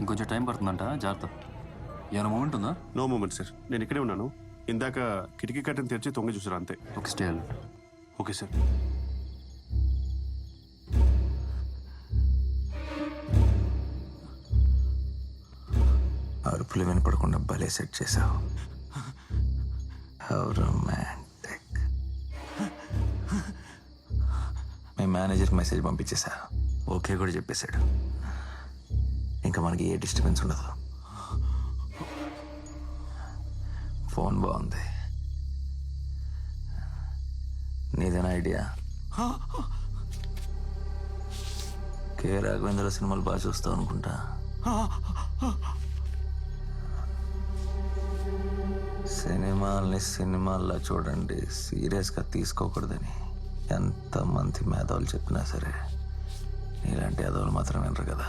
ఇంకొంచెం టైం పడుతుందంట జాగ్రత్త. ఏమైనా మూమెంట్ ఉందా? నో మూమెంట్ సార్ నేను ఇక్కడే ఉన్నాను. ఇందాక కిటికీ కట్టని తెరిచి తొంగి చూసారు అంతే. ఒక స్టే ఓకే సార్ అరుపులు వినపడకుండా భలే సెట్ చేసావు హౌ రొమాంటిక్ మీ మేనేజర్కి మెసేజ్ పంపించేసా ఓకే కూడా చెప్పేశాడు. ఇంకా మనకి ఏ డిస్టర్బెన్స్ ఉండదు. ఫోన్ బాగుంది. నీదేనా ఐడియా కే రాఘవేంద్ర సినిమాలు బాగా చూస్తావు అనుకుంటా. సినిమాల్ని సినిమాల్లో చూడండి. సీరియస్గా తీసుకోకూడదని ఎంతమంది మేధావులు చెప్పినా సరే నీలాంటి యాదవులు మాత్రం వినరు కదా.